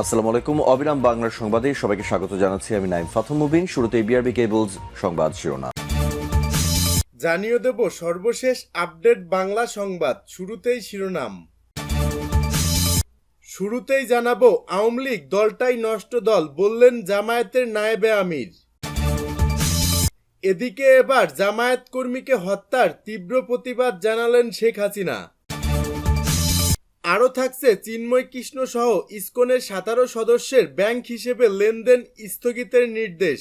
আসসালামু আলাইকুম। অবিরাম বাংলার সংবাদে সবাইকে স্বাগত জানাচ্ছি। আমি নাইম ফাথম মুবিন। শুরুতে বিআরবি কেবলস সংবাদ শিরোনাম। জানিয়ে দেব সর্বশেষ আপডেট বাংলা সংবাদ। শুরুতেই শিরোনাম। শুরুতেই জানাব, আওয়ামী লীগ দলটাই নষ্ট দল, বললেন জামায়াতের নায়েবে আমির। এদিকে এবার জামায়াত কর্মীকে হত্যার তীব্র প্রতিবাদ জানালেন শেখ হাসিনা। আরও থাকছে চিন্ময় কৃষ্ণ সহ ইসকনের সাতারো সদস্যের ব্যাংক হিসেবে লেনদেন স্থগিতের নির্দেশ।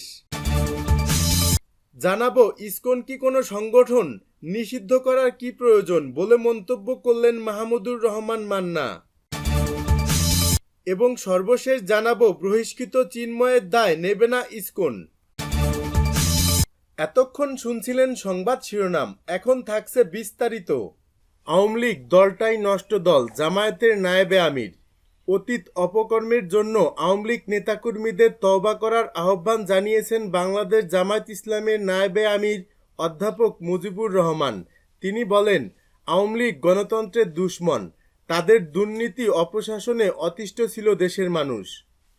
জানাব, ইসকন কি কোনো সংগঠন নিষিদ্ধ করার কি প্রয়োজন বলে মন্তব্য করলেন মাহমুদুর রহমান মান্না। এবং সর্বশেষ জানাব, বহিষ্কৃত চিন্ময়ের দায় নেবে না ইসকন। এতক্ষণ শুনছিলেন সংবাদ শিরোনাম, এখন থাকছে বিস্তারিত। আওয়ামী লীগ দলটাই নষ্ট দল, জামায়াতের নায়েবে আমির। অতীত অপকর্মের জন্য আওয়ামী লীগ নেতাকর্মীদের তওবা করার আহ্বান জানিয়েছেন বাংলাদেশ জামায়াত ইসলামের নায়েবে আমির অধ্যাপক মুজিবুর রহমান। তিনি বলেন, আওয়ামী লীগ গণতন্ত্রের দুশ্মন। তাদের দুর্নীতি অপশাসনে অতিষ্ঠ ছিল দেশের মানুষ।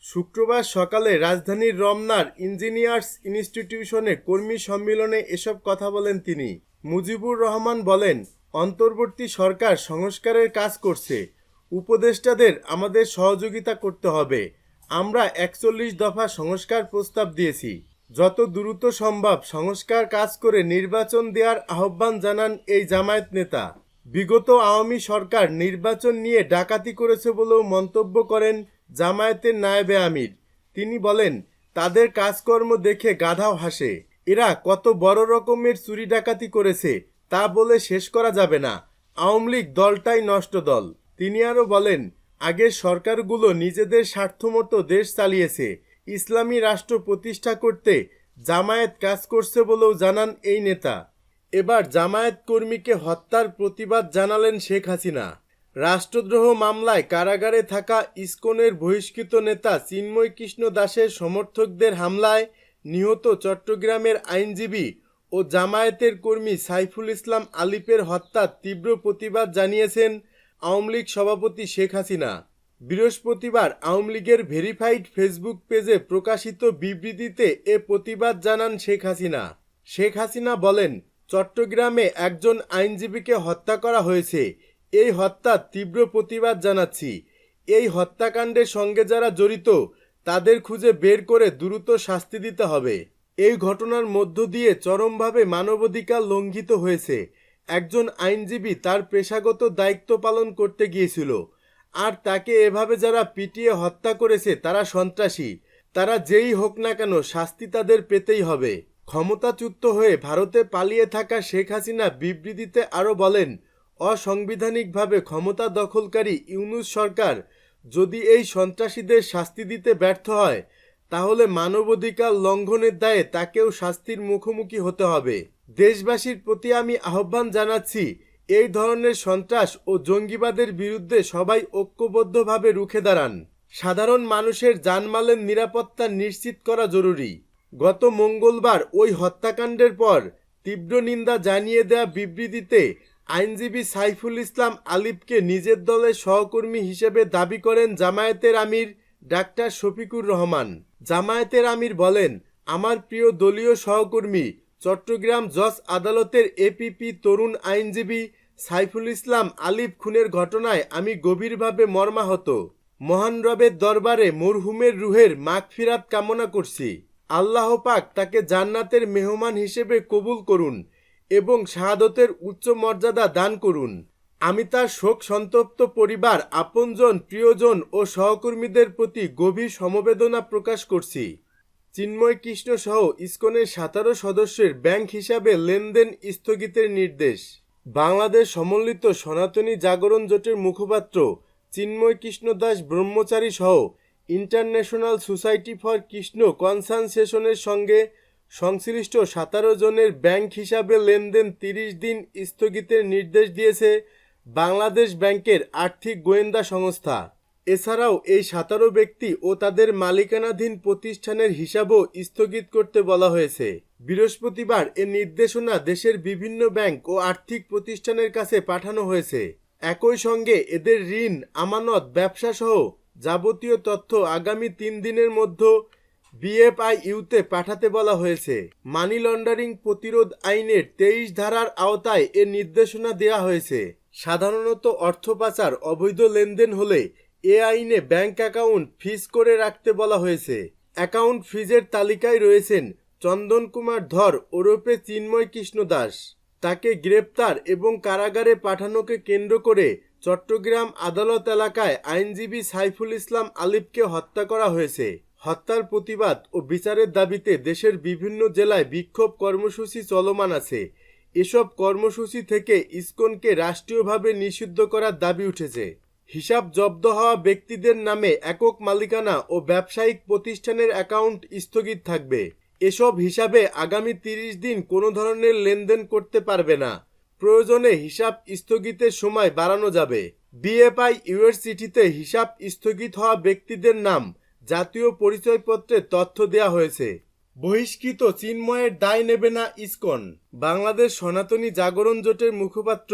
শুক্রবার সকালে রাজধানীর রমনার ইঞ্জিনিয়ার্স ইনস্টিটিউশনে কর্মী সম্মেলনে এসব কথা বলেন তিনি। মুজিবুর রহমান বলেন অন্তর্বর্তী সরকার সংস্কারের কাজ করছে। উপদেষ্টাদের আমাদের সহযোগিতা করতে হবে। আমরা একচল্লিশ দফা সংস্কার প্রস্তাব দিয়েছি। যত দ্রুত সম্ভব সংস্কার কাজ করে নির্বাচন দেওয়ার আহ্বান জানান এই জামায়াত নেতা। বিগত আওয়ামী সরকার নির্বাচন নিয়ে ডাকাতি করেছে বলেও মন্তব্য করেন জামায়াতের নায়েবে আমির। তিনি বলেন, তাদের কাজকর্ম দেখে গাধাও হাসে। এরা কত বড় রকমের চুরি ডাকাতি করেছে তা বলে শেষ করা যাবে না। আওয়ামী লীগ দলটাই নষ্ট দল। তিনি আরও বলেন আগের সরকারগুলো নিজেদের স্বার্থমতো দেশ চালিয়েছে। ইসলামী রাষ্ট্র প্রতিষ্ঠা করতে জামায়াত কাজ করছে বলেও জানান এই নেতা। এবার জামায়াত কর্মীকে হত্যার প্রতিবাদ জানালেন শেখ হাসিনা। রাষ্ট্রদ্রোহ মামলায় কারাগারে থাকা ইসকনের বহিষ্কৃত নেতা চিন্ময় কৃষ্ণ দাসের সমর্থকদের হামলায় নিহত চট্টগ্রামের আইনজীবী ও জামায়াতের কর্মী সাইফুল ইসলাম আলিপের হত্যার তীব্র প্রতিবাদ জানিয়েছেন আওয়ামী লীগ সভাপতি শেখ হাসিনা। বৃহস্পতিবার আওয়ামী লীগের ভেরিফাইড ফেসবুক পেজে প্রকাশিত বিবৃতিতে এ প্রতিবাদ জানান শেখ হাসিনা। শেখ হাসিনা বলেন, চট্টগ্রামে একজন আইনজীবীকে হত্যা করা হয়েছে। এই হত্যার তীব্র প্রতিবাদ জানাচ্ছি। এই হত্যাকাণ্ডের সঙ্গে যারা জড়িত, তাদের খুঁজে বের করে দ্রুত শাস্তি দিতে হবে। এই ঘটনার মধ্য দিয়ে চরমভাবে মানবাধিকার লঙ্ঘিত হয়েছে। একজন আইনজীবী তার পেশাগত দায়িত্ব পালন করতে গিয়েছিল। আর তাকে এভাবে যারা পিটিয়ে হত্যা করেছে, তারা সন্ত্রাসী। তারা যেই হোক না কেন, শাস্তি তাদের পেতেই হবে। ক্ষমতাচ্যুত হয়ে ভারতে পালিয়ে থাকা শেখ হাসিনা বিবৃতিতে আরও বলেন, অসাংবিধানিকভাবে ক্ষমতা দখলকারী ইউনুস সরকার যদি এই সন্ত্রাসীদের শাস্তি দিতে ব্যর্থ হয় তাহলে মানবাধিকার লঙ্ঘনের দায়ে তাকেও শাস্তির মুখোমুখি হতে হবে। দেশবাসীর প্রতি আমি আহ্বান জানাচ্ছি, এই ধরনের সন্ত্রাস ও জঙ্গিবাদের বিরুদ্ধে সবাই ঐক্যবদ্ধভাবে রুখে দাঁড়ান। সাধারণ মানুষের জানমালের নিরাপত্তা নিশ্চিত করা জরুরি। গত মঙ্গলবার ওই হত্যাকাণ্ডের পর তীব্র নিন্দা জানিয়ে দেয়া বিবৃতিতে আইনজীবী সাইফুল ইসলাম আলিফকে নিজের দলের সহকর্মী হিসেবে দাবি করেন জামায়াতের আমির ডাক্তার শফিকুর রহমান, জামায়াতের আমির বলেন, আমার প্রিয় দলীয় সহকর্মী, চট্টগ্রাম জজ আদালতের এপিপি তরুণ আইনজীবী সাইফুল ইসলাম আলিফ খুনের ঘটনায় আমি গভীরভাবে মর্মাহত। মহান রবের দরবারে মরহুমের রুহের মাগফিরাত কামনা করছি। আল্লাহ পাক তাকে জান্নাতের মেহমান হিসেবে কবুল করুন এবং শাহাদতের উচ্চ মর্যাদা দান করুন। আমি তার শোক সন্তপ্ত পরিবার, আপনজন, প্রিয়জন ও সহকর্মীদের প্রতি গভীর সমবেদনা প্রকাশ করছি। চিন্ময় কৃষ্ণ সহ ইসকনের সাতারো সদস্যের ব্যাংক হিসাবে লেনদেন স্থগিতের নির্দেশ। বাংলাদেশ সমন্বিত সনাতনী জাগরণ জোটের মুখপাত্র চিন্ময় কৃষ্ণ দাস ব্রহ্মচারী সহ ইন্টারন্যাশনাল সোসাইটি ফর কৃষ্ণ কনসানসেশনের সঙ্গে সংশ্লিষ্ট সাতারো জনের ব্যাংক হিসাবে লেনদেন তিরিশ দিন স্থগিতের নির্দেশ দিয়েছে বাংলাদেশ ব্যাংকের আর্থিক গোয়েন্দা সংস্থা। এছাড়াও এই সাতারো ব্যক্তি ও তাদের মালিকানাধীন প্রতিষ্ঠানের হিসাবও স্থগিত করতে বলা হয়েছে। বৃহস্পতিবার এ নির্দেশনা দেশের বিভিন্ন ব্যাংক ও আর্থিক প্রতিষ্ঠানের কাছে পাঠানো হয়েছে। একই সঙ্গে এদের ঋণ, আমানত ব্যবসা সহ যাবতীয় তথ্য আগামী তিন দিনের মধ্যে বিএফআই ইউতে পাঠাতে বলা হয়েছে। মানি লন্ডারিং প্রতিরোধ আইনের তেইশ ধারার আওতায় এ নির্দেশনা দেওয়া হয়েছে। সাধারণত অর্থ পাচার, অবৈধ লেনদেন হলে এ আইনে ব্যাংক অ্যাকাউন্ট ফ্রিজ করে রাখতে বলা হয়েছে। অ্যাকাউন্ট ফ্রিজের তালিকায় রয়েছেন চন্দন কুমার ধর, ওরফে চিন্ময় কৃষ্ণ দাস। তাকে গ্রেপ্তার এবং কারাগারে পাঠানোকে কেন্দ্র করে চট্টগ্রাম আদালত এলাকায় আইনজীবী সাইফুল ইসলাম আলিফকে হত্যা করা হয়েছে। হত্যার প্রতিবাদ ও বিচারের দাবিতে দেশের বিভিন্ন জেলায় বিক্ষোভ কর্মসূচি চলমান আছে। এসব কর্মসূচি থেকে ইসকনকে রাষ্ট্রীয়ভাবে নিষিদ্ধ করার দাবি উঠেছে। হিসাব জব্দ হওয়া ব্যক্তিদের নামে একক মালিকানা ও ব্যবসায়িক প্রতিষ্ঠানের অ্যাকাউন্ট স্থগিত থাকবে। এসব হিসাবে আগামী তিরিশ দিন কোনো ধরনের লেনদেন করতে পারবে না। প্রয়োজনে হিসাব স্থগিতের সময় বাড়ানো যাবে। বিএফআই ইউনিভার্সিটিতে হিসাব স্থগিত হওয়া ব্যক্তিদের নাম জাতীয় পরিচয়পত্রে তথ্য দেওয়া হয়েছে। বহিষ্কৃত চিন্ময়ের দায় নেবে না ইসকন। বাংলাদেশ সনাতনী জাগরণ জোটের মুখপাত্র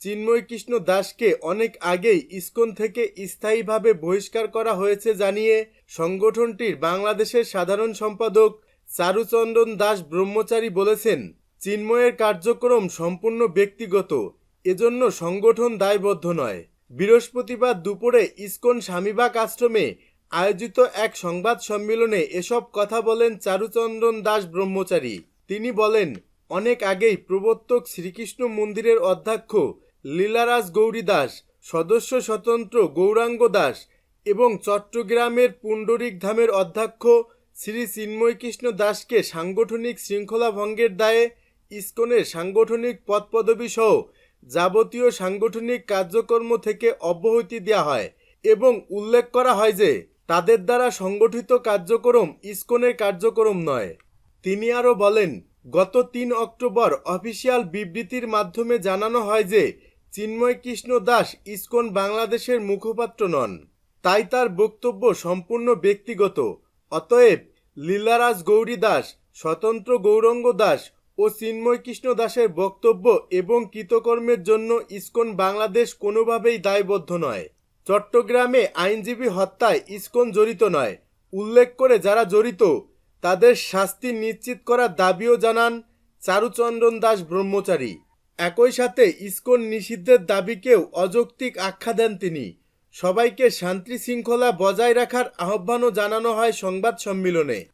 চিন্ময় কৃষ্ণ দাসকে অনেক আগেই ইসকন থেকে স্থায়ীভাবে বহিষ্কার করা হয়েছে জানিয়ে সংগঠনটির বাংলাদেশের সাধারণ সম্পাদক চারুচন্দন দাস ব্রহ্মচারী বলেছেন, চিন্ময়ের কার্যক্রম সম্পূর্ণ ব্যক্তিগত, এজন্য সংগঠন দায়বদ্ধ নয়। বৃহস্পতিবার দুপুরে ইসকন স্বামীবাগ আশ্রমে আয়োজিত এক সংবাদ সম্মেলনে এসব কথা বলেন চারুচন্দ্রন দাস ব্রহ্মচারী। তিনি বলেন, অনেক আগেই প্রবর্তক শ্রীকৃষ্ণ মন্দিরের অধ্যক্ষ লীলারাজ গৌরী দাস, সদস্য স্বতন্ত্র গৌরাঙ্গ দাস এবং চট্টগ্রামের পুণ্ডরিক ধামের অধ্যক্ষ শ্রী চিন্ময়কৃষ্ণ দাসকে সাংগঠনিক শৃঙ্খলা ভঙ্গের দায়ে ইসকনের সাংগঠনিক পদপদবী সহ যাবতীয় সাংগঠনিক কার্যকর্ম থেকে অব্যাহতি দেওয়া হয় এবং উল্লেখ করা হয় যে তাদের দ্বারা সংগঠিত কার্যক্রম ইসকনের কার্যক্রম নয়। তিনি আরও বলেন, গত তিন অক্টোবর অফিসিয়াল বিবৃতির মাধ্যমে জানানো হয় যে চিন্ময় কৃষ্ণ দাস ইসকন বাংলাদেশের মুখপাত্র নন। তাই তার বক্তব্য সম্পূর্ণ ব্যক্তিগত। অতএব লীলারাজ গৌরী দাস, স্বতন্ত্র গৌরঙ্গ দাস ও চিন্ময় কৃষ্ণ দাসের বক্তব্য এবং কৃতকর্মের জন্য ইসকন বাংলাদেশ কোনোভাবেই দায়বদ্ধ নয়। চট্টগ্রামে আইনজীবী হত্যায় ইস্কন জড়িত নয়। উল্লেখ করে যারা জড়িত, তাদের শাস্তি নিশ্চিত করার দাবিও জানান চারুচন্দন দাস ব্রহ্মচারী। একই সাথে ইসকন নিষিদ্ধের দাবিকেও অযৌক্তিক আখ্যা দেন তিনি। সবাইকে শান্তি শৃঙ্খলা বজায় রাখার আহ্বানও জানানো হয় সংবাদ সম্মেলনে।